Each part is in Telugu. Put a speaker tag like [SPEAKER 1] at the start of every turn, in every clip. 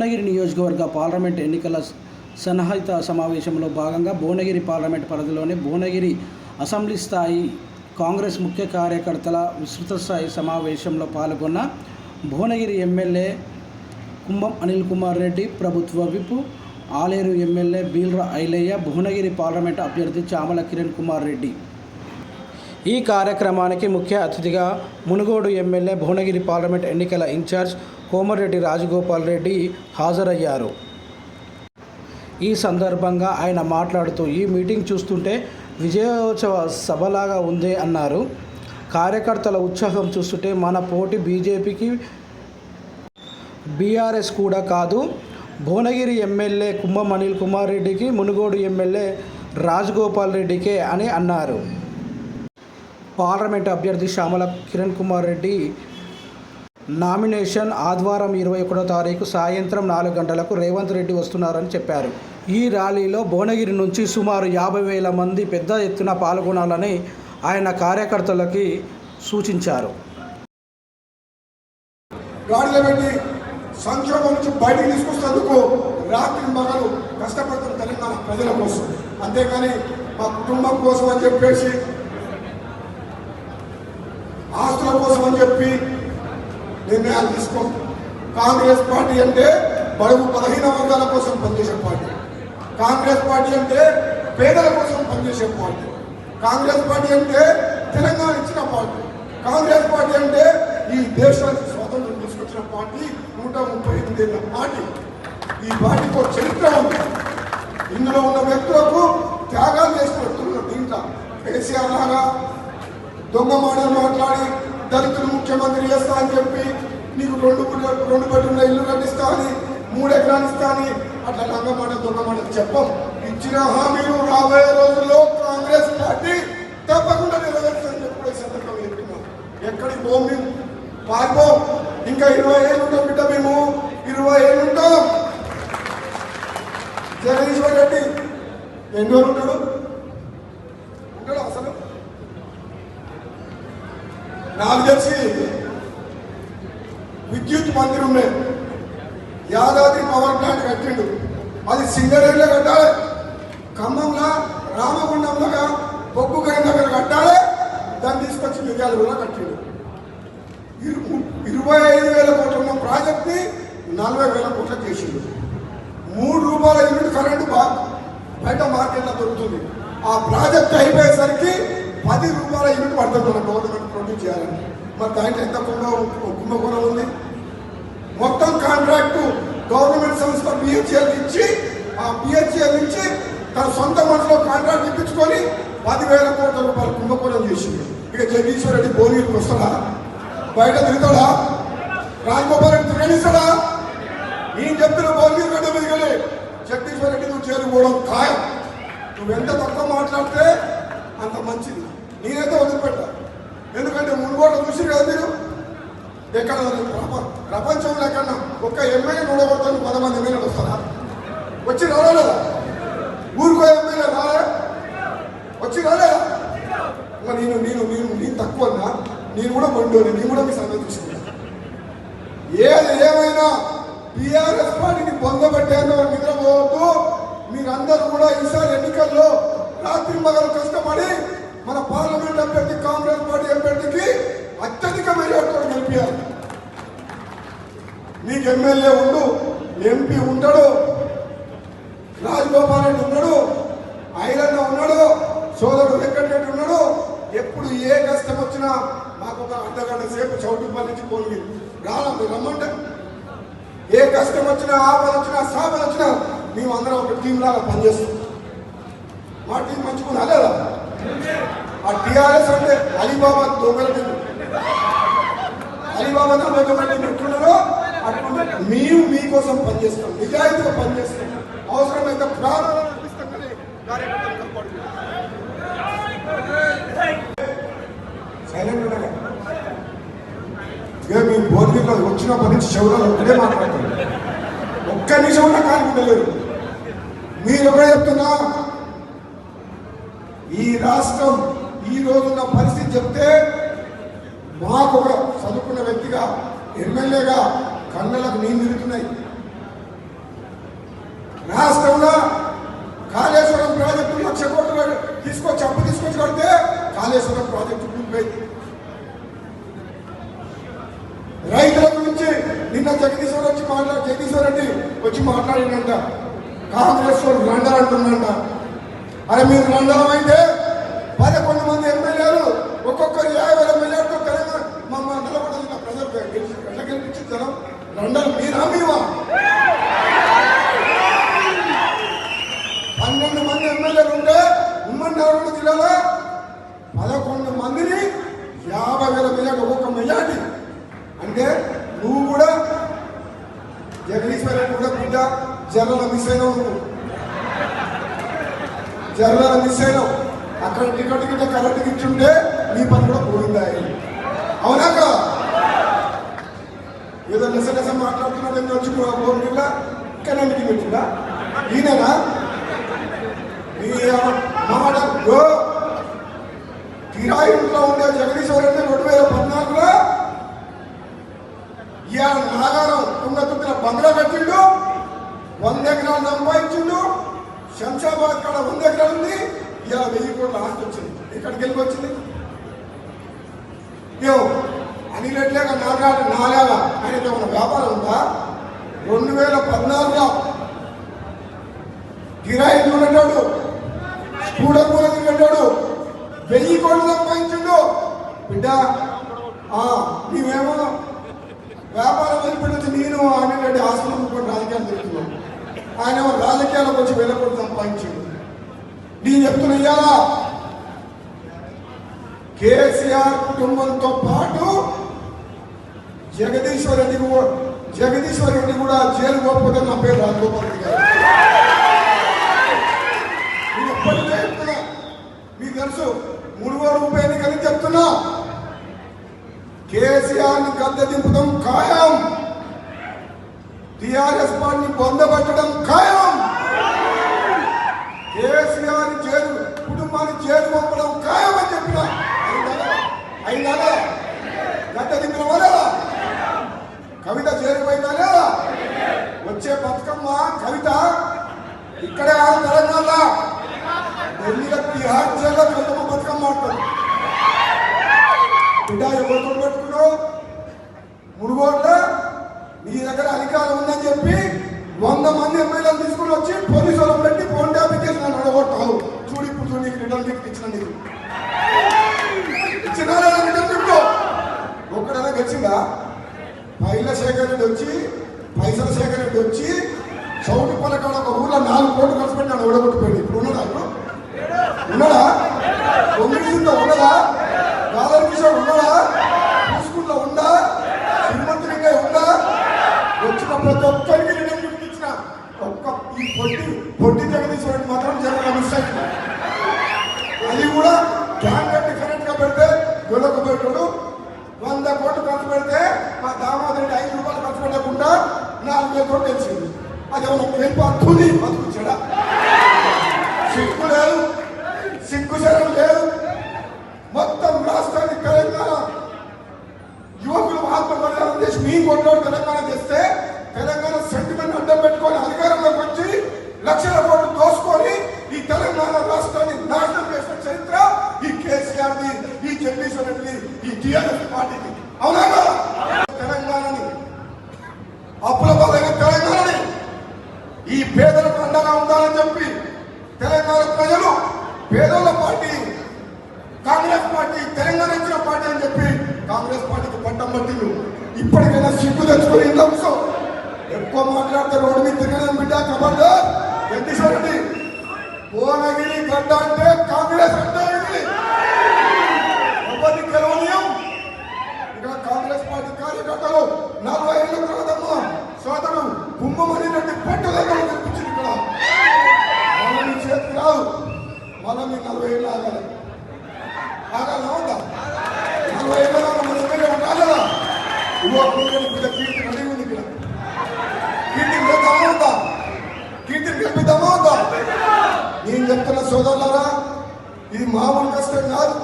[SPEAKER 1] భువనగిరి నియోజకవర్గ పార్లమెంట్ ఎన్నికల సన్నాహిత సమావేశంలో భాగంగా భువనగిరి పార్లమెంట్ పరిధిలోని భువనగిరి అసెంబ్లీ స్థాయి కాంగ్రెస్ ముఖ్య కార్యకర్తల విస్తృత స్థాయి సమావేశంలో పాల్గొన్న భువనగిరి ఎమ్మెల్యే కుంభం అనిల్ కుమార్ రెడ్డి ప్రభుత్వ whip Aleru MLA Beerla Ilaiah Bhuvanagiri parliament అభ్యర్థి చామల కిరణ్ కుమార్ రెడ్డి. ఈ కార్యక్రమానికి ముఖ్య అతిథిగా మునుగోడు ఎమ్మెల్యే భువనగిరి పార్లమెంట్ ఎన్నికల ఇన్ఛార్జ్ కోమరెడ్డి రాజగోపాల్ రెడ్డి హాజరయ్యారు. ఈ సందర్భంగా ఆయన మాట్లాడుతూ ఈ మీటింగ్ చూస్తుంటే విజయోత్సవ సభలాగా ఉంది అన్నారు. కార్యకర్తల ఉత్సాహం చూస్తుంటే మన పోటీ బీజేపీకి బీఆర్ఎస్ కూడా కాదు. భువనగిరి ఎమ్మెల్యే కుంభం అనిల్ కుమార్ రెడ్డికి మునుగోడు ఎమ్మెల్యే రాజగోపాల్ రెడ్డికే అని అన్నారు. పార్లమెంట్ అభ్యర్థి శ్యామల కిరణ్ కుమార్ రెడ్డి నామినేషన్ ఆదివారం ఇరవై ఒకటో తారీఖు సాయంత్రం నాలుగు గంటలకు రేవంత్ రెడ్డి వస్తున్నారని చెప్పారు. ఈ ర్యాలీలో భువనగిరి నుంచి సుమారు యాభై వేల మంది పెద్ద ఎత్తున పాల్గొనాలని ఆయన కార్యకర్తలకి సూచించారు.
[SPEAKER 2] సంక్షోభం నుంచి బయటికి తీసుకొస్తేందుకు రాత్రి మగలు కష్టపడుతున్న తెలంగాణ ప్రజల కోసం. అంతేకాని మా కుటుంబం కోసం అని చెప్పేసి ఆస్తుల కోసం అని చెప్పి నిర్ణయాలు తీసుకోం కాంగ్రెస్ పార్టీ అంటే బడుగు బలహీన వర్గాల కోసం పనిచేసే పార్టీ. కాంగ్రెస్ పార్టీ అంటే పేదల కోసం పనిచేసే పార్టీ. కాంగ్రెస్ పార్టీ అంటే తెలంగాణ ఇచ్చిన పార్టీ. కాంగ్రెస్ పార్టీ అంటే ఈ దేశానికి స్వాతంత్రం తీసుకొచ్చిన పార్టీ నూట ముప్పై ఎనిమిదేళ్ళ పార్టీ. ఈ పార్టీకి చరిత్ర ఉంది. ఇందులో ఉన్న వ్యక్తులకు త్యాగాలు చేసిన వ్యక్తులు దీంట్లో. కేసీఆర్ లాగా దొంగ మాటలు మాట్లాడి దళితులు ముఖ్యమంత్రి చేస్తా అని చెప్పి నీకు రెండు రెండు బెడ్రూమ్ల ఇల్లు కట్టిస్తా అని మూడు ఎకరాలు ఇస్తా అని అట్లా లంగ దొంగమాట చెప్పం. ఇచ్చిన హామీలు రాబోయే రోజుల్లో కాంగ్రెస్ పార్టీ తప్పకుండా నెరవేర్చని చెప్పి కూడా ఈ చెప్తున్నాం. ఎక్కడికి పోం మేము? పారిపోం. ఇంకా ఇరవై ఏళ్ళు ఉంటాం బిడ్డ మేము. ఇరవై ఏళ్ళు ఉంటాం. జగదీశ్వర్ రెడ్డి ఎన్ని రోజులు ఉంటాడు అసలు నాకు తెలిసి విద్యుత్ మంత్రి ఉండే. యాదాద్రి పవర్ ప్లాంట్ కట్టిండు. అది సింగరేణిలో కట్టాలి. ఖమ్మంలో రామగుండంలో బొగ్గు గైన్ దగ్గర కట్టాలి. దాన్ని తీసుకొచ్చి మిర్యాల కూడా కట్టిండు ఇరవై ఐదు వేల కోట్ల ఉన్న ప్రాజెక్ట్ని నలభై వేల కోట్ల చేసిండు. మూడు రూపాయల యూనిట్ కరెంటు బయట మార్కెట్లో దొరుకుతుంది. ఆ ప్రాజెక్ట్ అయిపోయేసరికి పది రూపాయల యూనిట్ పడుతుంది మన గవర్నమెంట్ ప్రొడ్యూస్ చేయాలని. మరి దాంట్లో ఎంత కుంభ కుంభకోణం ఉంది? మొత్తం కాంట్రాక్టు గవర్నమెంట్ సంస్థ బిహెచ్ఎల్ ఇచ్చి ఆ బిహెచ్ఎల్ ఇచ్చి తన సొంత మనసులో కాంట్రాక్ట్ ఇప్పించుకొని పదివేల కోట్ల రూపాయలు కుంభకోణం చేసింది ఇక జగదీశ్వర్ రెడ్డి భోగిరికి వస్తాడా? బయట తిరుగుతాడా? రాజగోపాల్ రెడ్డి తిరగనిస్తాడా? నేను చెప్పిన భోగిరి గడ్డ మీదకెళ్ళి జగదీశ్వర్ రెడ్డి నువ్వు చేరుకోవడం ఖాయం. నువ్వెంత తక్కువ మాట్లాడితే అంత మంచిది. నేనైతే వదిలిపెట్టా. ఎందుకంటే మునుగోట చూసి కదా మీరు? ఎక్కడ ప్రపంచంలో ఎక్కడ ఒక్క ఎమ్మెల్యే నూడగొడతాను పది మంది ఎమ్మెల్యేలు వస్తారా? వచ్చి రాలేదా ఊరికో ఎమ్మెల్యే రాలే వచ్చి రాలేదా నేను నేను నేను నేను తక్కువ నేను కూడా మొండోని నేను కూడా మీ సంగతి చూసింది ఏది ఏమైనా టీఆర్ఎస్ పార్టీని పొందబట్టేందుకు నిద్రపోవద్దు మీరందరూ కూడా ఈసారి ఎన్నికల్లో రాత్రి మగలు కష్టపడి మన పార్లమెంట్ అభ్యర్థి కాంగ్రెస్ పార్టీ అభ్యర్థికి అత్యధిక మెజార్టీలో గెలిపారు. నీకు ఎమ్మెల్యే ఉండు ఎంపీ ఉంటాడు రాజగోపాల్ రెడ్డి ఉన్నాడు ఐరన్న ఉన్నాడు సోదరుడు వెంకటరెడ్డి ఉన్నాడు. ఎప్పుడు ఏ కష్టం వచ్చినా మాకు ఒక అర్ధగంట సేపు చౌటుపల్లి నుంచి పోయింది రాలా రమ్మంట రమ్మంటే. ఏ కష్టం వచ్చినా ఆపద వచ్చినా సాపద వచ్చినా మేము అందరం ఒక టీం లాగా పనిచేస్తాం. మా టీం మంచుకుని అలేదా ఆ టీఆర్ఎస్ అంటే అలీబాబా దొంగలు అలీబాబా దొంగలు టీం ఎట్లున్నారో అట్లా మేము మీకోసం పనిచేస్తాం నిజాయితీగా పనిచేస్తాం. అవసరమైతే ప్రాణాలు సైలెంట్ ఉండగా. ఇక మీ భోజనంలో వచ్చినప్పటి నుంచి చెవులలో ఒకటే మాట్లాడతారు ఒక్క నిమిషం కూడా కానుకుంటలేరు మీరు ఒకటే చెప్తున్నా ఈ రాష్ట్రం ఈ రోజున్న పరిస్థితి చెప్తే మాకు ఒక చదువుకున్న వ్యక్తిగా ఎమ్మెల్యేగా కళ్ళలకు నీళ్ళు తిరుగుతున్నాయి రాష్ట్రంలో కాళేశ్వరం ప్రాజెక్టు లక్ష కోట్లు తీసుకొచ్చి అప్పు తీసుకొచ్చి కడితే కాళేశ్వరం ప్రాజెక్టు కూలిపోయింది రైతుల గురించి నిన్న జగదీశ్వర్ వచ్చి మాట్లాడి జగదీశ్వర్ రెడ్డి వచ్చి మాట్లాడినంట. కాంగ్రెస్ వాళ్ళు లండర్ అరే మీరు మండలం అయితే పదకొండు మంది ఎమ్మెల్యేలు ఒక్కొక్కరు యాభై వేల ఎమ్మెల్యేలతో తెలంగాణ మమ్మ నిలబడాలి ప్రజలు గెలిచి ఎట్లా గెలిపించి జనం లండన్ మీరా మీవా? పన్నెండు మంది ఎమ్మెల్యేలు ఉంటే ఉమ్మడి నల్గొండ జిల్లాలో పదకొండు మందిని యాభై వేల మెజార్టీ ఒక్కొక్క మెజార్టీ. అంటే నువ్వు కూడా జగదీశ్వర కూడా బిడ్డ జనరల్ మిస్ అయినా నువ్వు జర్రల మిస్ అక్కడ టికెట్ కింద కరెంట్ ఇచ్చుంటే నీ పని కూడా పోయిందాయి. అవునా ఏదో నిస మాట్లాడుతున్నాడు మాట్లాడుతున్నాడు వచ్చి పోకుండా ఇక్కడ మీటింగ్ పెట్టిందా ఈయననా? నీ మాట తీరా కిరాయి ఇంట్లో ఉండే జగదీశ్వర్ రెండు వేల పద్నాలుగులో ఇవాళ నాగారం తుంగతుర్తిన బంగ్లా కట్టిండు వంద ఎకరాలు సంపాదించిండు శంషాబాద్ కాడ వంద ఎకరాలు ఉంది? ఇలా వెయ్యి కోట్ల ఆస్తి వచ్చింది. ఎక్కడికి వెళ్ళి వచ్చింది? యో అనిల్ రెడ్డిలాగా నాగాడు నాలాగా ఆయనకి ఏమైనా వ్యాపారం ఉందా? రెండు వేల పద్నాలుగులో కిరాయి చూడటాడు స్కూటర్ కూడా తిరిగేటాడు వెయ్యి కోట్లు సంపాదించిండు. బిడ్డ నీవేమో వ్యాపారం వెళ్ళిపెట్టి నేను అనిల్ రెడ్డి హాస్పిటల్ కూడా రాజకీయాలు తిరుగుతున్నాను. ఆయన రాజకీయాలకు వచ్చి వేల కోట్లు నేను చెప్తున్నా ఇయ్యాలా. కేసీఆర్ కుటుంబంతో పాటు జగదీశ్వర్ రెడ్డి కూడా జగదీశ్వర్ రెడ్డి కూడా జైలు పోకపోతే నా పేరు రాజగోపాల్ రెడ్డి గారు. నేను ఎప్పటికే చెప్తున్నా. మీకు తెలుసు మూడు వేల రూపాయలు కానీ చెప్తున్నా. కేసీఆర్ని గద్దె దింపడం ఖాయం. టిఆర్ఎస్ పార్టీని పొందబెట్టడం ఖాయం కేసీఆర్ జైలు కుటుంబాన్ని జైలు పంపడం ఖాయం అని చెప్పిన అయిందా గడ్డ దింపిన వాళ్ళ కవిత జైలు పోయిందా లేదా వచ్చే బతుకమ్మ కవిత ఇక్కడే ఆ తెలంగాణ ఢిల్లీలో తిహార్ జైల్లో కవితమ్మ బతుకమ్మ ఆడతారు బిడ్డ ఎవరితో పెట్టుకున్నావు మునుగోడ్ల నీ దగ్గర అధికారం ఉందని చెప్పి వంద మంది ఎమ్మెల్యేలు తీసుకుని వచ్చి పోలీసులు పెట్టి ఫోన్ ట్యాప్ ఇచ్చేసి నన్ను అడగొట్టావు చూడు ఇప్పుడు చూడు నీకు రిటర్న్ గిఫ్ట్ ఇచ్చిన నీకు. ఇచ్చిన రిటర్న్ గిఫ్ట్ ఒక్కడైనా గచ్చిందా పైల శేఖర్ రెడ్డి వచ్చి పైసల శేఖర్ రెడ్డి వచ్చి చౌటి పలకడ ఒక ఊర్లో నాలుగు కోట్లు ఖర్చు పెట్టి నన్ను ఓడగొట్టిపోయింది ఇప్పుడు ఉన్నాడా ఇప్పుడు ఉన్నాడా తొమ్మిది ఉన్నదా గాదర్ కిషోర్ ఉన్నాడా పూసుకుంట్లో ఉందా శ్రీమంతుడిగా ఉందా వచ్చిన ప్రతి ఒక్కరికి నేను గిఫ్ట్ ఇచ్చిన ఒక్క ఈ పొట్టి పొట్టి జగదీశ్వరుడు మాత్రం జరగడం మిస్ అయింది అది కూడా క్యాన్ కట్టి కరెక్ట్గా పెడితే దొరకపోయాడు వంద కోట్లు ఖర్చు పెడితే మా దామోదరుడు ఐదు రూపాయలు ఖర్చు పెట్టకుండా నాలుగు వేల కోట్లు తెలిసింది అది ఏమన్నా కేంపు అర్థుంది బతుకుచ్చాడా సిగ్గు లేదు సిగ్గు శరం లేదు మొత్తం రాష్ట్రాన్ని తెలంగాణ యువకులు మహాత్మా బలిదానం చేసి మీ కొట్లాడు తెలంగాణ తెస్తే తెలంగాణ సెంటిమెంట్ అడ్డం పెట్టుకొని అధికారంలోకి వచ్చి లక్షల కోట్లు దోసుకొని ఈ తెలంగాణ రాష్ట్రాన్ని నాశనం చేసిన చరిత్ర ఈ కేసీఆర్ ది ఈ ఈ టీఆర్ఎస్ పార్టీకి. అవునా తెలంగాణని. అప్పుల బాధైన తెలంగాణని. ఈ పేదలకు అండగా ఉండాలని చెప్పి తెలంగాణ ప్రజలు పేదల పార్టీ కాంగ్రెస్ పార్టీ తెలంగాణ ఇచ్చిన పార్టీ అని చెప్పి కాంగ్రెస్ పార్టీకి పట్టం పట్టిండు. ఇప్పటికైనా సిగ్గు తెచ్చుకుని ఇంత అంశం ఎక్కువ మాట్లాడితే రోడ్డు మీద తిరగడం బిడ్డ కబర్దార్. వెంకటేశ్వర రెడ్డి భువనగిరి గడ్డ అంటే ఇది ఎవరిని గెలవనీయం ఇక్కడ కాంగ్రెస్ పార్టీ కార్యకర్తలు నలభై ఏళ్ళ క్రితమ్మ సోదరు కుంభమణి రెడ్డి పట్టుదల కనిపించింది ఇక్కడ మనం మీ చేతికి రాదు మనం మీ నలభై ఏళ్ళు ఆగాలి ఆగాలి అవుతా నలభై ఏళ్ళ దాకా మన దగ్గర ఉండాలి కదా ఇవ్వ కూతురు బిడ్డ కీర్తి రెడీ ఉంది ఇక్కడ కీర్తిని చేద్దామా ఉందా కీర్తిని గెలిపిద్దామా ఉందా నేను చెప్తున్న సోదరులారా ఇది మామూలు కష్టం కాదు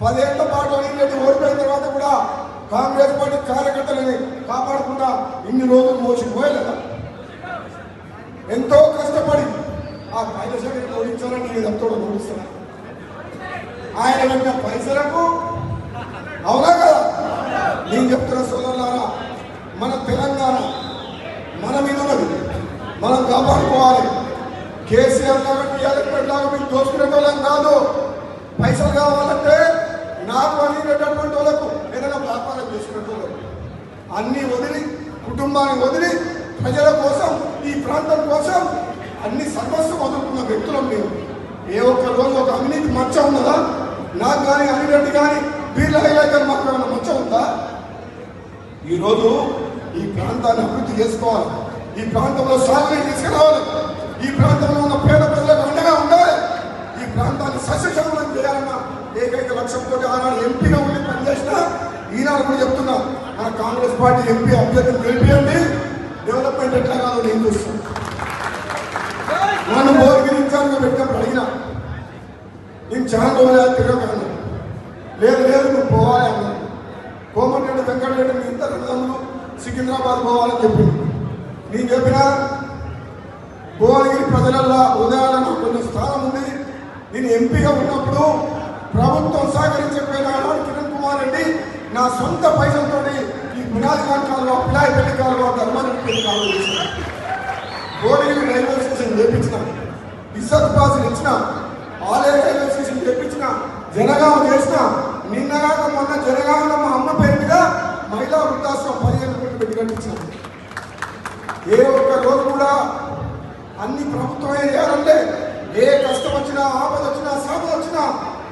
[SPEAKER 2] పదేళ్ళ పాటు అనిరెడ్డి ఓడిపోయిన తర్వాత కూడా కాంగ్రెస్ పార్టీ కార్యకర్తలని కాపాడకుండా ఇన్ని రోజులు మోసిపోయలేదా ఎంతో కష్టపడి ఆ పైలశేఖర్ ఓడించాలని నేను ఎంతో ఓడిస్తున్నాను ఆయన పెట్టిన పైసలకు అవునా కదా? నేను చెప్తున్న సోదరులారా మన తెలంగాణ మన మీద ఉన్నది. మనం కాపాడుకోవాలి. కేసీఆర్ లాగా టీఆర్ఎస్ లాగా మీరు దోచుకునే వాళ్ళం కాదు. పైసలు కావాలంటే నాకు అనేటటువంటి వాళ్ళకు ఏదైనా వ్యాపారం చేసుకునే వాళ్ళకు అన్ని వదిలి కుటుంబాన్ని వదిలి ప్రజల కోసం ఈ ప్రాంతం కోసం అన్ని సర్వస్వం వదులుకున్న వ్యక్తులం మేము ఏ ఒక్క రోజు ఒక అవినీతి మచ్చ ఉన్నదా? నాకు కానీ అనిరెడ్డి కానీ బీర్ల హైలైటర్ మాకు ఏమైనా మచ్చ ఉందా? ఈరోజు ఈ ప్రాంతాన్ని అభివృద్ధి చేసుకోవాలి. ఈ ప్రాంతంలో సాగునీరు తీసుకురావాలి. ఈ ప్రాంతంలో ఉన్న పేద ప్రజలకు అండగా ఉండాలి ఈ ప్రాంతాన్ని సస్యశ్యామలం చేయాలన్న ఏకైక లక్ష్యంతో ఆనాడు ఎంపీగా ఉండి పనిచేసిన ఈనాడు కూడా చెప్తున్నా మన కాంగ్రెస్ పార్టీ ఎంపీ అభ్యర్థులు గెలిపియండి. డెవలప్మెంట్ ఎట్లా కాదు నేను చూస్తాను నన్ను భోగిరి ఇన్ఛార్జ్గా పెట్టినప్పుడు అడిగినా. నేను చాలా రోజులు తిరగకన్నా లేదు లేదు నువ్వు పోవాలి అన్నాను కోమటిరెడ్డి వెంకటరెడ్డి మీ ఇద్దరు తమ్ముడు సికింద్రాబాద్ పోవాలని చెప్పింది నేను చెప్పిన భువనగిరి ప్రజలల్లో ఉదయాన కొన్ని కొంచెం స్థానం ఉంది. నేను ఎంపీగా ఉన్నప్పుడు ప్రభుత్వం సహకరించకపోయినా కిరణ్ కుమార్ రెడ్డి నా సొంత పైసలతో ఈ పునాది కాలువ పెళ్ళి కాలువ ధర్మారెడ్డి పెళ్ళి కాలువ చేసిన భువనగిరి రైల్వే స్టేషన్ చేపించిన ఇసత్ పాస్ ఇచ్చిన. ఆలయ రైల్వే స్టేషన్ చేపించిన జనగామ చేసిన. నిన్నగాక మొన్న జనగామలో మా అమ్మ పేరు మీద మహిళా వృద్ధాశ్రమం పదిహేను కోట్లు పెట్టి కట్టించిన. ఏ ఒక్క రోజు కూడా అన్ని ప్రభుత్వమే చేయాలంటే ఏ కష్టం వచ్చినా ఆపద వచ్చినా సాపద వచ్చినా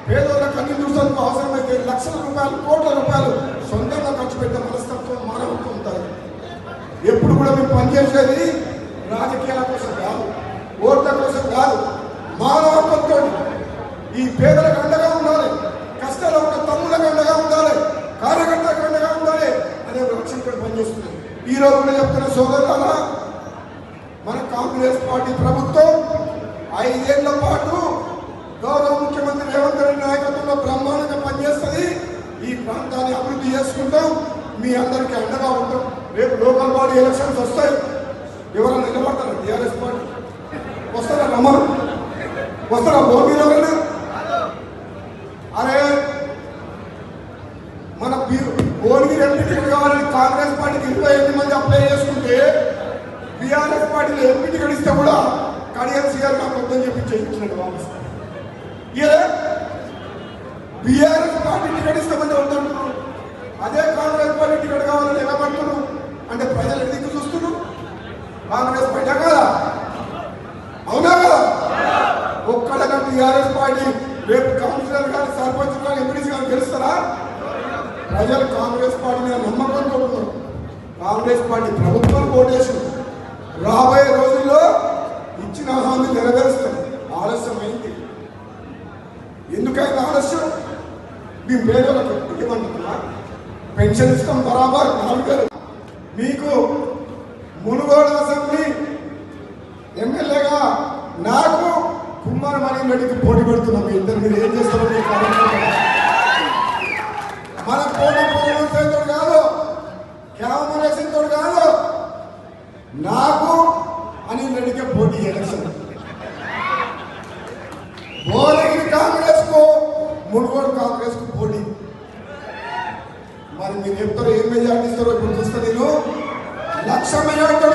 [SPEAKER 2] పేదోళ్ళకి అన్ని చూసేందుకు అవసరమైతే లక్షల రూపాయలు కోట్ల రూపాయలు సొంతంగా ఖర్చు పెట్టే మనస్తత్వం మానవత్వం ఉంటుంది. ఎప్పుడు కూడా మేము పనిచేసేది రాజకీయాల కోసం కాదు ఓట్ల కోసం కాదు మానవత్వంతో. ఈ పేదలకు అండగా ఉండాలి కష్టాలు ఉన్న తమ్ముళ్ళకి అండగా ఉండాలి కార్యకర్తలకు అండగా ఉండాలి అనే ఒక ఇక్కడ పనిచేస్తుంది. ఈ రోజు కూడా చెప్తున్న సోదరులారా మన కాంగ్రెస్ పార్టీ ప్రభుత్వం ఐదేళ్ళ పాటు గౌరవ ముఖ్యమంత్రి రేవంత్ రెడ్డి కూడా బ్రహ్మాండంగా పనిచేస్తుంది. ఈ ప్రాంతాన్ని అభివృద్ధి చేసుకుంటాం. మీ అందరికీ అండగా ఉంటాం. రేపు లోకల్ బాడీ ఎలక్షన్స్ వస్తాయి. ఎవరైనా నిలబడతారా? TRS party. వస్తారా రమణ వస్తారా? భూమిలో అరే మన భువనగిరి ఎంపీ టికెట్ కావాలని కాంగ్రెస్ పార్టీకి ఇరవై ఎనిమిది మంది అప్లై చేసుకుంటే బీఆర్ఎస్ పార్టీలో ఎంపీ టికెట్ ఇస్తే కూడా కడియం సీఆర్ నాకు వద్దని చెప్పి చేయించినట్టు వాపస్ ఇదే బీఆర్ఎస్ పార్టీ టికెట్ ఇస్తామని వద్దంటున్నారు అదే కాంగ్రెస్ పార్టీ టికెట్ కావాలని ఎలా పడుతున్నారు అంటే ప్రజలు ఎందుకు చూస్తున్నారు కాంగ్రెస్ పార్టీ కదా అవునా కదా ఒక్కడగా టీఆర్ఎస్ పార్టీ రేపు కౌన్సిలర్ కానీ సర్పంచ్ కానీ ఎంపీడీసీ కానీ గెలుస్తారా ప్రజలు కాంగ్రెస్ పార్టీ మీద నమ్మకంతో ఉన్నారు కాంగ్రెస్ పార్టీ ప్రభుత్వం ఓటేసింది రాబోయే రోజుల్లో ఇచ్చిన హామీ నెరవేరుస్తాం. ఆలస్యం అయింది. ఎందుకైనా ఆలస్యం? మీ పేదలకు ఇవ్వమంటున్నా. పెన్షన్ ఇస్తాం బరాబర్ నాలుగారు మీకు మునుగోడు అసెంబ్లీ ఎమ్మెల్యేగా నాకు కుమార్ మణి రెడ్డికి పోటీ పెడుతున్నాం. మీ ఇద్దరు మీరు ఏం చేస్తారో మన పోటీ పూర్వంతో కాదు. నాకు అనిల్ రెడ్డికి పోటీ ఎలక్షన్. భువనగిరి కాంగ్రెస్కు మునుగోడు కాంగ్రెస్కు పోటీ. మరి మీరు చెప్తారు ఏం మెజార్టీ ఇస్తారో ఇప్పుడు చూస్తా నేను. లక్ష మెజార్టీతో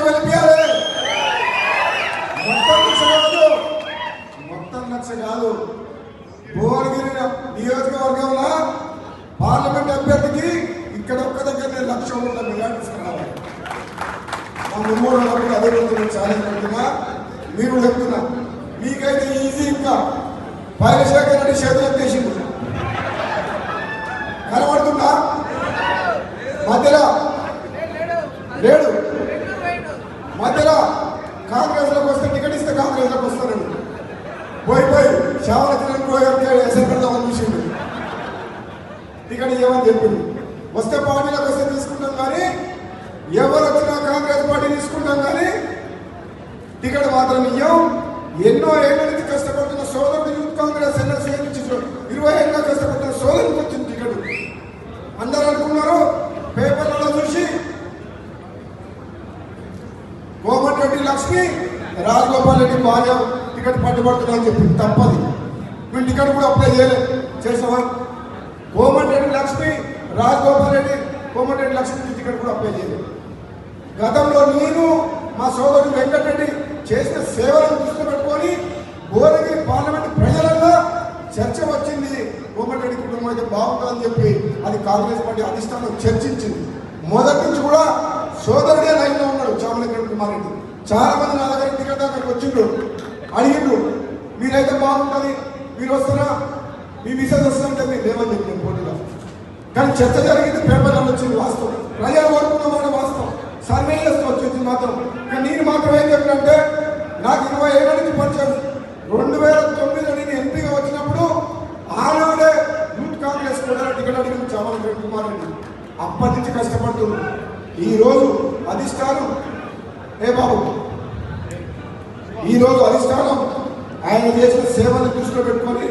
[SPEAKER 2] మొత్తం లక్ష కాదు. మొత్తం లక్ష కాదు. భువనగిరి నియోజకవర్గంలో పార్లమెంట్ అభ్యర్థికి ఇక్కడ ఒక్క దగ్గర లక్ష ఉన్న మెజార్టీ కావాలి మా ముమ్మూరు వాళ్ళకు అదే రోజు ఛాలెంజ్ పెడుతున్నా. మీరు చెప్తున్నా. మీకైతే ఈజీ ఇంకా. పైలశేఖర్ రెడ్డి చేతులు ఎత్తేసింది కనబడుతుందా? మధ్యలో. లేడు. మధ్యలో. కాంగ్రెస్లోకి వస్తే టికెట్ ఇస్తే కాంగ్రెస్లోకి వస్తానండి పోయి పోయి. శ్యామల కిరణ్ గారికి టికెట్ చెప్పింది వస్తే పార్టీలకు వస్తే తీసుకుంటాం కానీ ఎవరు వచ్చినా కాంగ్రెస్ పార్టీ తీసుకుంటాం కానీ టికెట్ మాత్రం ఇయ్యం. ఎన్నో ఏళ్ళ నుంచి కష్టపడుతున్న సోదరుడు యూత్ కాంగ్రెస్ ఎన్ఎస్ఏ నుంచి ఇరవై ఏళ్ళ కష్టపడుతున్న సోదరుడికి వచ్చింది టికెట్. అందరు అనుకున్నారు? పేపర్లలో చూసి కోమటిరెడ్డి లక్ష్మి రాజగోపాల్ రెడ్డి భార్య టికెట్ పట్టుబడుతున్నా అని చెప్పింది తప్పది. వీళ్ళు టికెట్ కూడా అప్లై చేయలేదు చేసేవారు కోమటిరెడ్డి లక్ష్మి రాజగోపాల్ రెడ్డి కోమటిరెడ్డి లక్ష్మి టికెట్ కూడా అప్లై చేయలేదు గతంలో నేను మా సోదరుడు వెంకటరెడ్డి చేసిన సేవలను దృష్టిలో పెట్టుకొని భువనగిరి పార్లమెంట్ ప్రజలలో చర్చ వచ్చింది. కోమటిరెడ్డి కుటుంబం అయితే బాగుంటుందని చెప్పి అది కాంగ్రెస్ పార్టీ అధిష్టానం చర్చించింది. మొదటి నుంచి కూడా సోదరుడే లైన్లో ఉన్నాడు చామలకర్ కుమార్ రెడ్డి. చాలా మంది నా దగ్గర టికెట్ దగ్గరకు వచ్చిండ్రు. అడిగిండు మీరైతే బాగుంటుంది మీరు వస్తారా? మీ మిసెస్ వస్తుందంటే మీరు లేవని చెప్పిన పోటీలో కానీ చర్చ జరిగింది పేపర్లో వచ్చింది వాస్తవం. ప్రజలు కోరుకున్న మాట వాస్తవం. సర్వే చేస్తూ వచ్చింది మాత్రం. కానీ నేను మాత్రం ఏం చెప్పినంటే నాకు ఇరవై ఏళ్ళ నుంచి పరిచయం. రెండు వేల తొమ్మిదిలో నేను ఎంపీగా వచ్చినప్పుడు ఆనాడే యూత్ కాంగ్రెస్ కూడా టికెట్ అడిగింది చవన్ కుమార్ రెడ్డి. అప్పటి నుంచి కష్టపడుతుంది ఈ రోజు అధిష్టానం. ఏ బాబు? ఈ రోజు అధిష్టానం. ఆయన చేసిన సేవలను దృష్టిలో పెట్టుకొని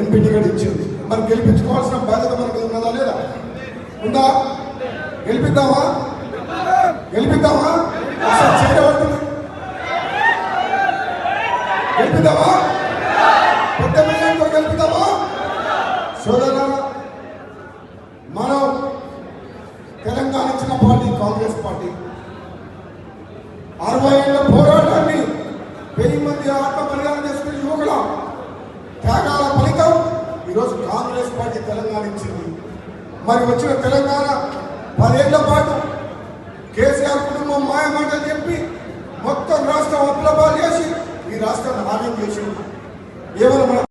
[SPEAKER 2] ఎంపీ టికెట్ ఇచ్చింది. మరి గెలిపించుకోవాల్సిన బాధ్యత మనకు ఉన్నదా లేదా? ఉందా? గెలిపిద్దామా? గెలిపిద్దామా? అసలు చేయబడుతుంది గెలిపిద్దామా? పెద్ద మెజార్టీతో గెలిపిద్దామా? సోదరు మనం తెలంగాణ ఇచ్చిన పార్టీ కాంగ్రెస్ పార్టీ అరవై ఏళ్ళ పోరాటాన్ని వెయ్యి మంది ఆత్మ బలిదానం చేసుకునే యువకుల త్యాగాల ఫలితం ఈరోజు కాంగ్రెస్ పార్టీ తెలంగాణ ఇచ్చింది మరి వచ్చిన తెలంగాణ